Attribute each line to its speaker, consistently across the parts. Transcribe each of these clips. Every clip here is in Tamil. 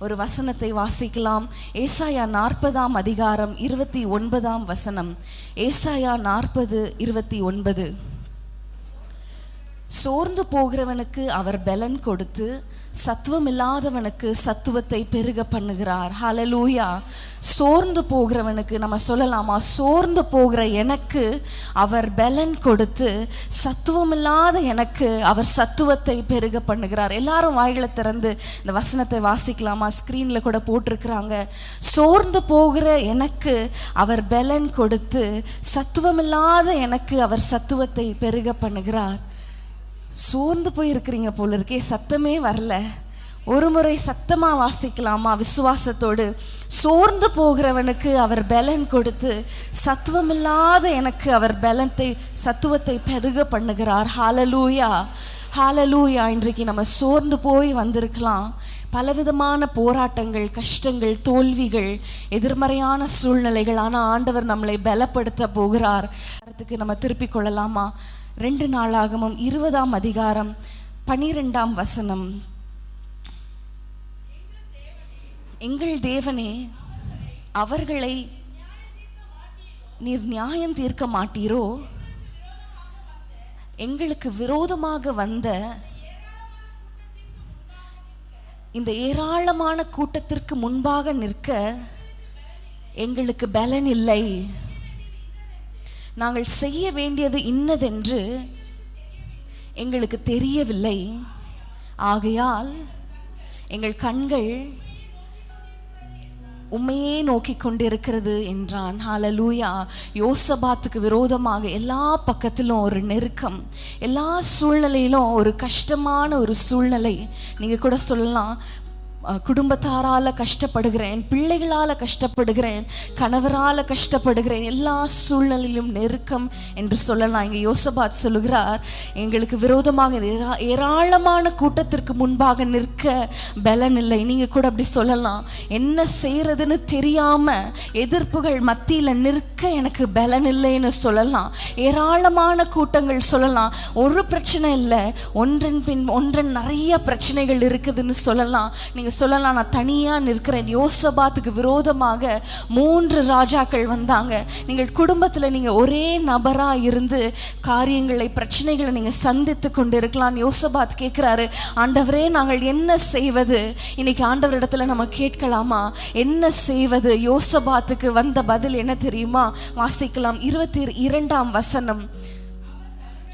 Speaker 1: ஒரு வசனத்தை வாசிக்கலாம். ஏசாயா நாற்பதாம் அதிகாரம் இருபத்தி ஒன்பதாம் வசனம். ஏசாயா நாற்பது இருபத்தி ஒன்பது. சோர்ந்து போகிறவனுக்கு அவர் பலன் கொடுத்து சத்துவமில்லாதவனுக்கு சத்துவத்தை பெருக பண்ணுகிறார். ஹலலூயா சோர்ந்து போகிறவனுக்கு நம்ம சொல்லலாமா? சோர்ந்து போகிற எனக்கு அவர் பலன் கொடுத்து சத்துவமில்லாத எனக்கு அவர் சத்துவத்தை பெருக பண்ணுகிறார். எல்லாரும் வாயில திறந்து இந்த வசனத்தை வாசிக்கலாமா? ஸ்க்ரீனில் கூட போட்டிருக்கிறாங்க. சோர்ந்து போகிற எனக்கு அவர் பலன் கொடுத்து சத்துவமில்லாத எனக்கு அவர் சத்துவத்தை பெருக பண்ணுகிறார். சோர்ந்து போயிருக்கிறீங்க போல இருக்கே சத்தமே வரல. ஒரு முறை சத்தமாக வாசிக்கலாமா விசுவாசத்தோடு? சோர்ந்து போகிறவனுக்கு அவர் பலன் கொடுத்து சத்துவமில்லாத எனக்கு அவர் பலத்தை சத்துவத்தை பெருக பண்ணுகிறார். ஹாலலூயா ஹாலலூயா இன்றைக்கு நம்ம சோர்ந்து போய் வந்திருக்கலாம். பலவிதமான போராட்டங்கள் கஷ்டங்கள் தோல்விகள் எதிர்மறையான சூழ்நிலைகள். ஆனால் ஆண்டவர் நம்மளை பலப்படுத்த போகிறார். அதுக்கு நம்ம திருப்பிக் கொள்ளலாமா? ரெண்டு நாளாகமும் இருபதாம் அதிகாரம் பனிரெண்டாம் வசனம். எங்கள் தேவனே அவர்களை நீர் நியாயம் தீர்க்க மாட்டீரோ? எங்களுக்கு விரோதமாக வந்த இந்த ஏராளமான கூட்டத்திற்கு முன்பாக நிற்க எங்களுக்கு பலன் இல்லை. நாங்கள் செய்ய வேண்டியது இன்னதென்று எங்களுக்கு தெரியவில்லை. ஆகையால் எங்கள் கண்கள் உண்மையே நோக்கி கொண்டிருக்கிறது என்றான். ஹாலலூயா யோசபாத்துக்கு விரோதமாக எல்லா பக்கத்திலும் ஒரு நெருக்கம் எல்லா சூழ்நிலையிலும் ஒரு கஷ்டமான ஒரு சூழ்நிலை. நீங்கள் கூட சொல்லலாம். குடும்பத்தாரால் கஷ்டப்படுகிறேன் பிள்ளைகளால் கஷ்டப்படுகிறேன் கணவரால் கஷ்டப்படுகிறேன் எல்லா சூழ்நிலையிலும் நெருக்கம் என்று சொல்லலாம். இங்கே யோசபாத் சொல்லுகிறார் எங்களுக்கு விரோதமாக ஏரா- ஏராளமான கூட்டத்திற்கு முன்பாக நிற்க பலன் இல்லை. நீங்கள் கூட அப்படி சொல்லலாம். என்ன செய்யறதுன்னு தெரியாமல் எதிர்ப்புகள் மத்தியில் நிற்க எனக்கு பலன் இல்லைன்னு சொல்லலாம். ஏராளமான கூட்டங்கள் சொல்லலாம். ஒரு பிரச்சனை இல்லை. ஒன்றன் பின் ஒன்றன் நிறைய பிரச்சனைகள் இருக்குதுன்னு சொல்லலாம். நீங்கள் சொல்லலாம் நான் தனியாக நிற்கிறேன். யோசபாத்துக்கு விரோதமாக மூன்று ராஜாக்கள் வந்தாங்க. நீங்கள் குடும்பத்தில் நீங்கள் ஒரே நபராக இருந்து காரியங்களை பிரச்சனைகளை நீங்கள் சந்தித்து கொண்டு இருக்கலாம் யோசபாத் கேட்குறாரு ஆண்டவரே நாங்கள் என்ன செய்வது? இன்னைக்கு ஆண்டவரிடத்தில் நம்ம கேட்கலாமா? என்ன செய்வது? யோசபாத்துக்கு வந்த பதில் என்ன தெரியுமா? வாசிக்கலாம். இருபத்தி இரண்டாம் வசனம்.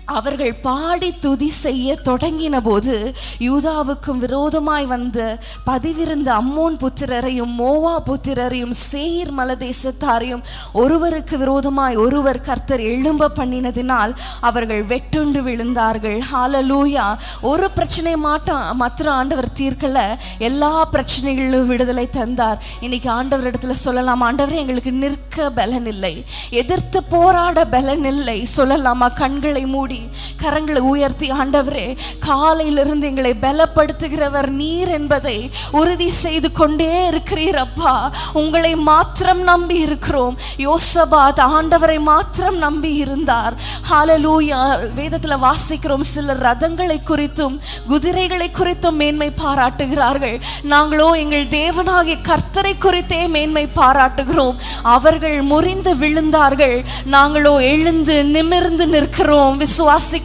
Speaker 1: அவர்கள் பாடி துதி செய்ய தொடங்கின போது யூதாவுக்கும் விரோதமாய் வந்த பதிவிருந்த அம்மோன் புத்திரரையும் மோவா புத்திரரையும் சேர் மலதேசத்தாரையும் ஒருவருக்கு விரோதமாய் ஒருவர் கர்த்தர் எழும்ப பண்ணினதினால் அவர்கள் வெட்டுண்டு விழுந்தார்கள். ஹாலலூயா ஒரு பிரச்சனை மாட்டம் மற்ற ஆண்டவர் தீர்க்கல. எல்லா பிரச்சனைகளிலும் விடுதலை தந்தார். இன்னைக்கு ஆண்டவர் இடத்துல சொல்லலாம் ஆண்டவரே எங்களுக்கு நிற்க பலன் இல்லை எதிர்த்து போராட பலன் இல்லை சொல்லலாமா? கண்களை மூடி body. கரங்களை உயர்த்தி ஆண்டவரே காலையிலிருந்து எங்களை பலப்படுத்துகிறவர் நீர் என்பதை உறுதி செய்து கொண்டே இருக்கிறீர் அப்பா. உங்களை மாத்திரம் நம்பி இருக்கிறோம். யோசபாத் ஆண்டவரை மாத்திரம் நம்பி இருந்தார். ஹாலலூயா வேதத்தில் வாசிக்கிறோம் சிலர் ரதங்களை குறித்தும் குதிரைகளை குறித்தும் மேன்மை பாராட்டுகிறார்கள். நாங்களோ எங்கள் தேவனாகிய கர்த்தரை குறித்தே மேன்மை பாராட்டுகிறோம். அவர்கள் முறிந்து விழுந்தார்கள். நாங்களோ எழுந்து நிமிர்ந்து நிற்கிறோம்.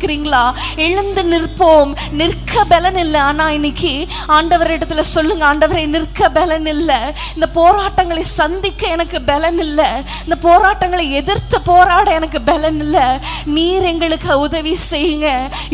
Speaker 1: விசுவாசிக்கிறீங்களா எழுந்து நிற்போம். நிற்க பலன் இல்லை ஆனால் இன்னைக்கு ஆண்டவர் இடத்துல சொல்லுங்க. ஆண்டவரை நிற்க பலன் இல்லை இந்த போராட்டங்களை சந்திக்க எனக்கு பலன் இல்லை இந்த போராட்டங்களை எதிர்த்து போராட எனக்கு பலன் இல்லை நீர் எங்களுக்கு உதவி செய்யுங்க.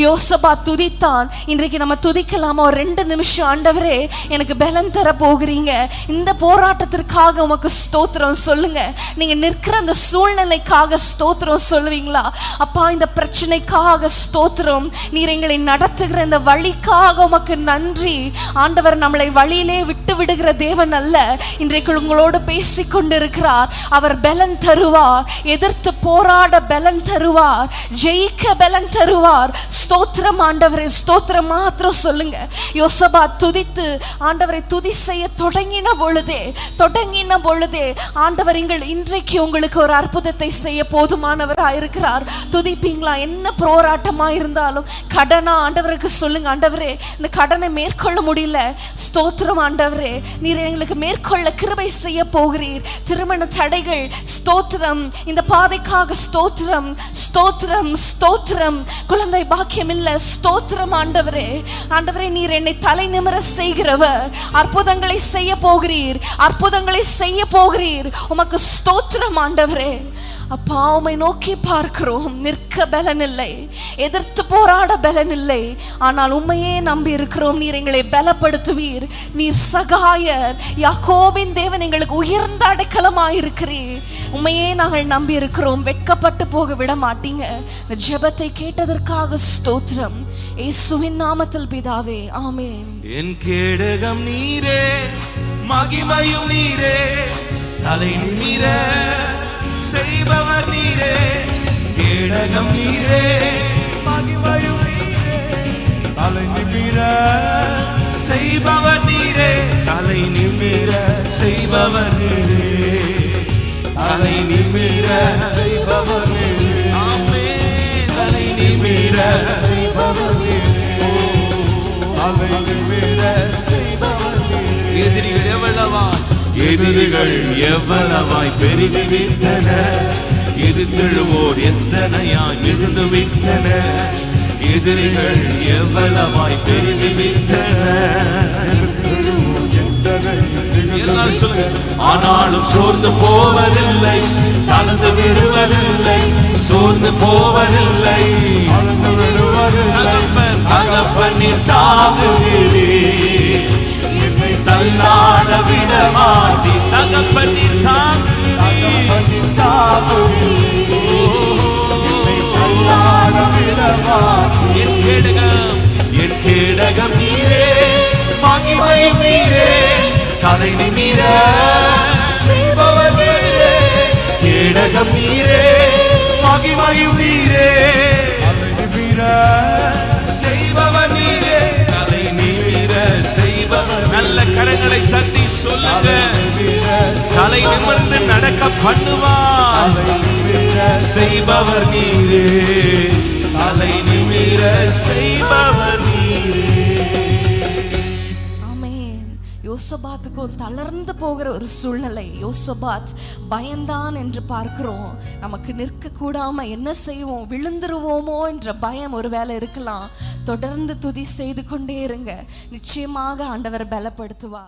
Speaker 1: யோசபா துதித்தான். இன்றைக்கு நம்ம துதிக்கலாமா? ஒரு ரெண்டு நிமிஷம் ஆண்டவரே எனக்கு பலன் தர போகிறீங்க. இந்த போராட்டத்திற்காக உமக்கு ஸ்தோத்திரம் சொல்லுங்க. நீங்க நிற்கிற அந்த சூழ்நிலைக்காக ஸ்தோத்திரம் சொல்லுவீங்களா? அப்பா இந்த பிரச்சனைக்காக ஸ்தோத்திரம். நீர் எங்களை நடத்துகிற இந்த வழிக்காக உமக்கு நன்றி. ஆண்டவர் நம்மளை வழியிலே விட்டு விடுகிற தேவன் அல்ல. இன்றைக்கு உங்களோடு பேசிக் கொண்டிருக்கிறார் அவர் பலன் தருவார். எதிர்த்து போராட பலன் தருவார். ஜெயிக்க பலன் தருவார். ஸ்தோத்திரம் ஆண்டவரை ஸ்தோத்திரம் மாத்திரம் சொல்லுங்க. யோசபா துதித்து ஆண்டவரை துதி செய்ய தொடங்கின பொழுதே தொடங்கின பொழுதே ஆண்டவர் எங்கள் இன்றைக்கு உங்களுக்கு ஒரு அற்புதத்தை செய்ய போதுமானவராக இருக்கிறார் துதிப்பீங்களா? என்ன போராட்டம்? இருந்தாலும் கடனா ஆண்டவருக்கு சொல்லுங்க ஆண்டவரே. இந்த கடனை மேற்கொள்ள முடியல. ஸ்தோத்திரம் ஆண்டவரே. நீர் எங்களுக்கு மேற்கொள்ள கிருபை செய்ய போகிறீர். திருமண தடைகள் ஸ்தோத்திரம். இந்த பாதைக்காக ஸ்தோத்திரம் ஸ்தோத்திரம் ஸ்தோத்திரம். குழந்தை பாக்கியம் இல்ல ஸ்தோத்திரம் ஆண்டவரே. ஆண்டவரே நீர் என்னை தலை நிமிர செய்கிறவர். அற்புதங்களை செய்ய போகிறீர். அற்புதங்களை செய்ய போகிறீர். உமக்கு ஸ்தோத்திரம் ஆண்டவரே. அப்பா உம்மை நோக்கி பார்க்கிறோம் நிற்க பலன் இல்லை எதிர்த்து போராட பலன் இல்லை ஆனால் உண்மையே நம்பி இருக்கிறோம் நீர் எங்களை பலப்படுத்துவீர் நீர் சகாயர் யாக்கோபின் தேவன் எங்களுக்கு உயர்ந்த அடைக்கலமாயிருக்கிறீர் உண்மையே நாங்கள் நம்பி இருக்கிறோம் வெட்கப்பட்டு போக விட மாட்டீங்க இந்த ஜெபத்தை கேட்டதற்காக ஸ்தோத்திரம் இயேசுவின் நாமத்தில் பிதாவே ஆமேன்
Speaker 2: என் கேடகம் நீரே மகிமையும் நீரே தலை நிமிர கேடகம் நீரே. மகிமையும் நீரே. தலை நிமிர செய்பவர் நீரே. தலை நிமிர செய்பவர் நீரே. தலை நிமிர செய்பவர் நீரே. தலை நிமிர செய்பவர் நீரே. எதிரிகள் எவ்வளவாய்? எதிரிகள் எவ்வளவாய்? பெருகி விட்டன எதிர்த்தெழுவோர் எத்தனையாய் மிகுந்து விட்டன எதிரிகள் எவ்வளவாய் பெருகி விட்டன எல்லாரும் சொல்லுங்க. ஆனாலும் சோர்ந்து போவதில்லை தளர்ந்து விடுவதில்லை சோர்ந்து போவதில்லை. தளர்ந்து விடுவதில்லை. தகப்பனின் தாங்குகிறே என்னை தள்ளாட விட மாட்டி தகப்பனின் தலை நிமிர. செய்பவர் நீரே கேடகம் நீரே மகிமையும் நீரே. நிமிர. செய்பவர் நீரே தலை நிமிர. செய்பவர் நல்ல கரங்களை தட்டி சொல்லுங்க. தலை நிமிர்ந்து நடக்க பண்ணுவார். செய்பவர் நீரே. தலை நிமிர. செய்பவர் நீரே.
Speaker 1: யோசபாத்துக்கு ஒரு தளர்ந்து போகிற ஒரு சூழ்நிலை. யோசபாத் பயந்தான் என்று பார்க்கிறோம். நமக்கு நிற்க கூடாம என்ன செய்வோம்? விழுந்துருவோமோ என்ற பயம் ஒரு வேலை இருக்கலாம். தொடர்ந்து துதி செய்து கொண்டே இருங்க. நிச்சயமாக ஆண்டவர் பலப்படுத்துவா